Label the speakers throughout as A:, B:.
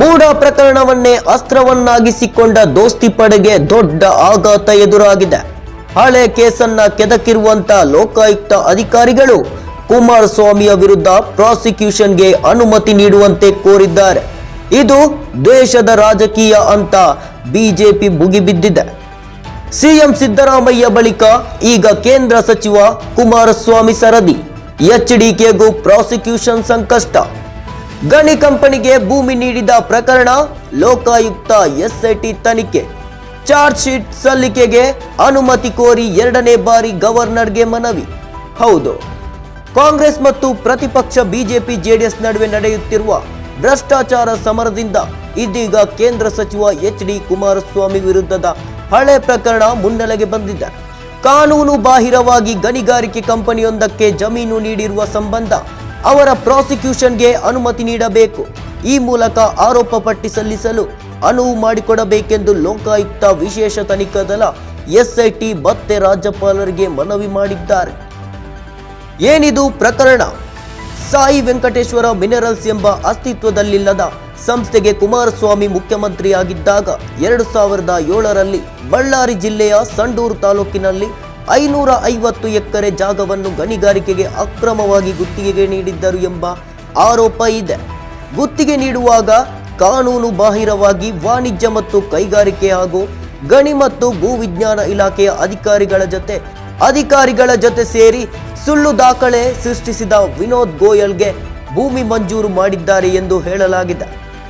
A: ಮೂಡ ಪ್ರಕರಣವನ್ನೇ ಅಸ್ತ್ರವನ್ನಾಗಿಸಿಕೊಂಡ ದೋಸ್ತಿ ಪಡೆಗೆ ದೊಡ್ಡ ಆಘಾತ ಎದುರಾಗಿದೆ. ಹಳೆ ಕೇಸನ್ನ ಕೆದಕಿರುವಂತ ಲೋಕಾಯುಕ್ತ ಅಧಿಕಾರಿಗಳು ಕುಮಾರಸ್ವಾಮಿಯ ವಿರುದ್ಧ ಪ್ರಾಸಿಕ್ಯೂಷನ್ಗೆ ಅನುಮತಿ ನೀಡುವಂತೆ ಕೋರಿದ್ದಾರೆ. ಇದು ದೇಶದ ರಾಜಕೀಯ ಅಂತ ಬಿಜೆಪಿ ಮುಗಿಬಿದ್ದಿದೆ ಸಿಎಂ ಸಿದ್ದರಾಮಯ್ಯ ಬಳಿಕ ಈಗ ಕೇಂದ್ರ ಸಚಿವ ಕುಮಾರಸ್ವಾಮಿ ಸರದಿ. ಎಚ್ಡಿಕೆಗೂ ಪ್ರಾಸಿಕ್ಯೂಷನ್ ಸಂಕಷ್ಟ. ಗಣಿ ಕಂಪನಿಗೆ ಭೂಮಿ ನೀಡಿದ ಪ್ರಕರಣ ಲೋಕಾಯುಕ್ತ ಎಸ್ಐಟಿ ತನಿಖೆ. ಚಾರ್ಜ್ ಶೀಟ್ ಸಲ್ಲಿಕೆಗೆ ಅನುಮತಿ ಕೋರಿ ಎರಡನೇ ಬಾರಿ ಗವರ್ನರ್ಗೆ ಮನವಿ. ಹೌದು. ಕಾಂಗ್ರೆಸ್ ಮತ್ತು ಪ್ರತಿಪಕ್ಷ ಬಿಜೆಪಿ ಜೆಡಿಎಸ್ ನಡುವೆ ನಡೆಯುತ್ತಿರುವ ಭ್ರಷ್ಟಾಚಾರ ಸಮರದಿಂದ ಇದೀಗ ಕೇಂದ್ರ ಸಚಿವ ಎಚ್ ಡಿ ಕುಮಾರಸ್ವಾಮಿ ವಿರುದ್ಧದ ಹಳೆ ಪ್ರಕರಣ ಮುನ್ನೆಲೆಗೆ ಬಂದಿದೆ. ಕಾನೂನು ಬಾಹಿರವಾಗಿ ಗಣಿಗಾರಿಕೆ ಕಂಪನಿಯೊಂದಕ್ಕೆ ಜಮೀನು ನೀಡಿರುವ ಸಂಬಂಧ ಅವರ ಪ್ರಾಸಿಕ್ಯೂಷನ್ಗೆ ಅನುಮತಿ ನೀಡಬೇಕು. ಈ ಮೂಲಕ ಆರೋಪ ಪಟ್ಟಿ ಸಲ್ಲಿಸಲು ಅನುವು ಮಾಡಿಕೊಡಬೇಕೆಂದು ಲೋಕಾಯುಕ್ತ ವಿಶೇಷ ತನಿಖಾ ದಳ ಎಸ್ಐಟಿ ಮತ್ತೆ ರಾಜ್ಯಪಾಲರಿಗೆ ಮನವಿ ಮಾಡಿದ್ದಾರೆ. ಏನಿದು ಪ್ರಕರಣ? ಸಾಯಿ ವೆಂಕಟೇಶ್ವರ ಮಿನರಲ್ಸ್ ಎಂಬ ಅಸ್ತಿತ್ವದಲ್ಲಿಲ್ಲದ ಸಂಸ್ಥೆಗೆ ಕುಮಾರಸ್ವಾಮಿ ಮುಖ್ಯಮಂತ್ರಿಯಾಗಿದ್ದಾಗ ಎರಡು ಸಾವಿರದ ಏಳರಲ್ಲಿ ಬಳ್ಳಾರಿ ಜಿಲ್ಲೆಯ ಸಂಡೂರು ತಾಲೂಕಿನಲ್ಲಿ ಐನೂರ ಐವತ್ತು ಎಕರೆ ಜಾಗವನ್ನು ಗಣಿಗಾರಿಕೆಗೆ ಅಕ್ರಮವಾಗಿ ಗುತ್ತಿಗೆಗೆ ನೀಡಿದ್ದರು ಎಂಬ ಆರೋಪ ಇದೆ. ಗುತ್ತಿಗೆ ನೀಡುವಾಗ ಕಾನೂನು ಬಾಹಿರವಾಗಿ ವಾಣಿಜ್ಯ ಮತ್ತು ಕೈಗಾರಿಕೆ ಹಾಗೂ ಗಣಿ ಮತ್ತು ಭೂವಿಜ್ಞಾನ ಇಲಾಖೆಯ ಅಧಿಕಾರಿಗಳ ಜೊತೆ ಅಧಿಕಾರಿಗಳ ಜೊತೆ ಸೇರಿ ಸುಳ್ಳು ದಾಖಲೆ ಸೃಷ್ಟಿಸಿದ ವಿನೋದ್ ಗೋಯಲ್ಗೆ ಭೂಮಿ ಮಂಜೂರು ಮಾಡಿದ್ದಾರೆ ಎಂದು ಹೇಳಲಾಗಿದೆ.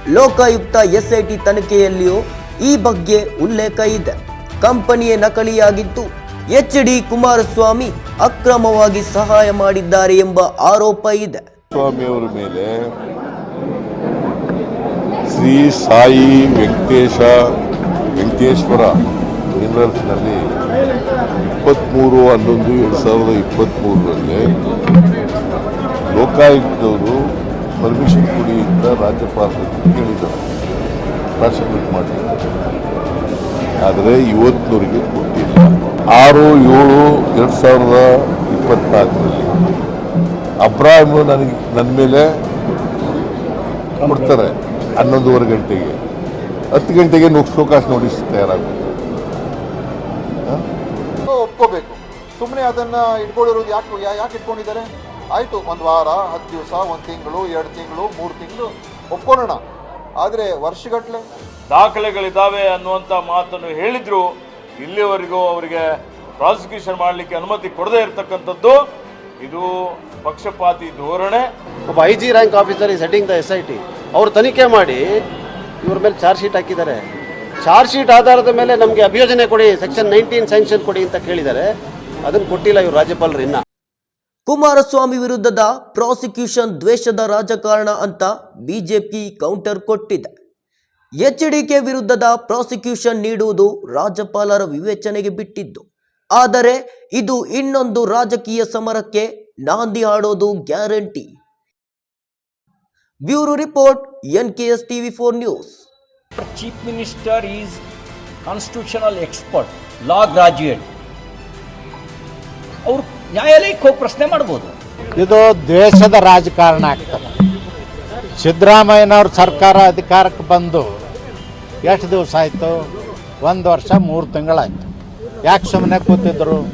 A: ಲೋಕಾಯುಕ್ತ ಎಸ್ಐಟಿ ತನಿಖೆಯಲ್ಲಿಯೂ ಈ ಬಗ್ಗೆ ಉಲ್ಲೇಖ ಇದೆ. ಕಂಪನಿಯೇ ನಕಲಿಯಾಗಿದ್ದು ಎಚ್ ಡಿ ಕುಮಾರಸ್ವಾಮಿ ಅಕ್ರಮವಾಗಿ ಸಹಾಯ ಮಾಡಿದ್ದಾರೆ ಎಂಬ ಆರೋಪ ಇದೆ.
B: ಸ್ವಾಮಿಯವರ ಮೇಲೆ ಶ್ರೀ ಸಾಯಿ ವೆಂಕಟೇಶ, ವೆಂಕಟೇಶ್ವರ ಮಿನರಲ್ಸ್ನಲ್ಲಿ ಇಪ್ಪತ್ತ್ಮೂರು ಹನ್ನೊಂದು ಎರಡು ಸಾವಿರದ ಇಪ್ಪತ್ತ್ಮೂರರಲ್ಲಿ ಲೋಕಾಯುಕ್ತವರು ಪರ್ಮಿಷನ್ ಕೊಡಿ ಅಂತ ರಾಜ್ಯಪಾಲರಿಗೆ ಕೇಳಿದರು. ಪ್ರಾಸಿಕ್ಯೂಟ್ ಮಾಡಿದ್ದಾರೆ. ಆದರೆ ಇವತ್ತಿನವರೆಗೆ ಆರು ಏಳು ಎರಡು ಸಾವಿರದ ಇಪ್ಪತ್ನಾಲ್ಕರಲ್ಲಿ. ಅಬ್ರಾಹಿಮ್ ನನಗೆ ನನ್ನ ಮೇಲೆ ಕೊಡ್ತಾರೆ ಹನ್ನೊಂದುವರೆ ಗಂಟೆಗೆ. ಹತ್ತು ಗಂಟೆಗೆ ಶೋಕಾಸ್ ನೋಟಿಸ್ ತಯಾರಾಗುತ್ತೆ.
C: ಒಪ್ಕೋಬೇಕು. ಸುಮ್ಮನೆ ಅದನ್ನು ಇಟ್ಕೊಂಡಿರೋದು ಯಾಕೆ ಯಾಕೆ ಇಟ್ಕೊಂಡಿದ್ದಾರೆ? ಆಯಿತು ಒಂದು ವಾರ ಹತ್ತು ದಿವಸ ಒಂದು ತಿಂಗಳು ಎರಡು ತಿಂಗಳು ಮೂರು ತಿಂಗಳು ಒಪ್ಕೊಳ್ಳೋಣ. ಆದರೆ ವರ್ಷಗಟ್ಟಲೆ
D: ದಾಖಲೆಗಳಿದ್ದಾವೆ ಅನ್ನುವಂಥ ಮಾತನ್ನು ಹೇಳಿದ್ರು ಇಲ್ಲಿವರೆಗೂ ಅವರಿಗೆ ಪ್ರಾಸಿಕ್ಯೂಷನ್ ಮಾಡಲಿಕ್ಕೆ ಅನುಮತಿ ಕೊಡದೇ ಇರತಕ್ಕಂಥದ್ದು ಇದು ಪಕ್ಷಪಾತಿ ಧೋರಣೆ.
E: ಒಬ್ಬ I G rank officer is heading the S I T ಅವರು ತನಿಖೆ ಮಾಡಿ ಇವ್ರ ಮೇಲೆ ಚಾರ್ಜ್ ಶೀಟ್ ಹಾಕಿದ್ದಾರೆ. ಚಾರ್ಜ್ ಶೀಟ್ ಆಧಾರದ ಮೇಲೆ ನಮಗೆ ಅಭಿಯೋಜನೆ ಕೊಡಿ ಸೆಕ್ಷನ್ ನೈನ್ಟೀನ್ ಸ್ಯಾಂಕ್ಷನ್ ಕೊಡಿ ಅಂತ ಕೇಳಿದ್ದಾರೆ. ಅದನ್ನು ಕೊಟ್ಟಿಲ್ಲ ಇವರು ರಾಜ್ಯಪಾಲರು ಇನ್ನ.
A: ಕುಮಾರಸ್ವಾಮಿ ವಿರುದ್ಧದ ಪ್ರಾಸಿಕ್ಯೂಷನ್ ದ್ವೇಷದ ರಾಜಕಾರಣ ಅಂತ ಬಿಜೆಪಿ ಕೌಂಟರ್ ಕೊಟ್ಟಿದೆ. ಎಚ್ಡಿಕೆ ವಿರುದ್ಧದ ಪ್ರಾಸಿಕ್ಯೂಷನ್ ನೀಡುವುದು ರಾಜ್ಯಪಾಲರ ವಿವೇಚನೆಗೆ ಬಿಟ್ಟಿದ್ದು. ಆದರೆ ಇದು ಇನ್ನೊಂದು ರಾಜಕೀಯ ಸಮರಕ್ಕೆ ನಾಂದಿ ಹಾಡೋದು guarantee. Bureau report N K S TV four news.
F: Chief minister is constitutional expert law graduate ಅವರು ನ್ಯಾಯಾಲಯಕ್ಕೆ ಹೋಗಿ ಪ್ರಶ್ನೆ ಮಾಡ್ಬೋದು.
G: ಇದು ದ್ವೇಷದ ರಾಜಕಾರಣ ಆಗ್ತದೆ. ಸಿದ್ದರಾಮಯ್ಯನವ್ರ ಸರ್ಕಾರ ಅಧಿಕಾರಕ್ಕೆ ಬಂದು ಎಷ್ಟು ದಿವಸ ಆಯಿತು? ಒಂದು ವರ್ಷ ಮೂರು ತಿಂಗಳಾಯಿತು. ಯಾಕೆ ಸುಮ್ಮನೆ ಕೂತಿದ್ರು?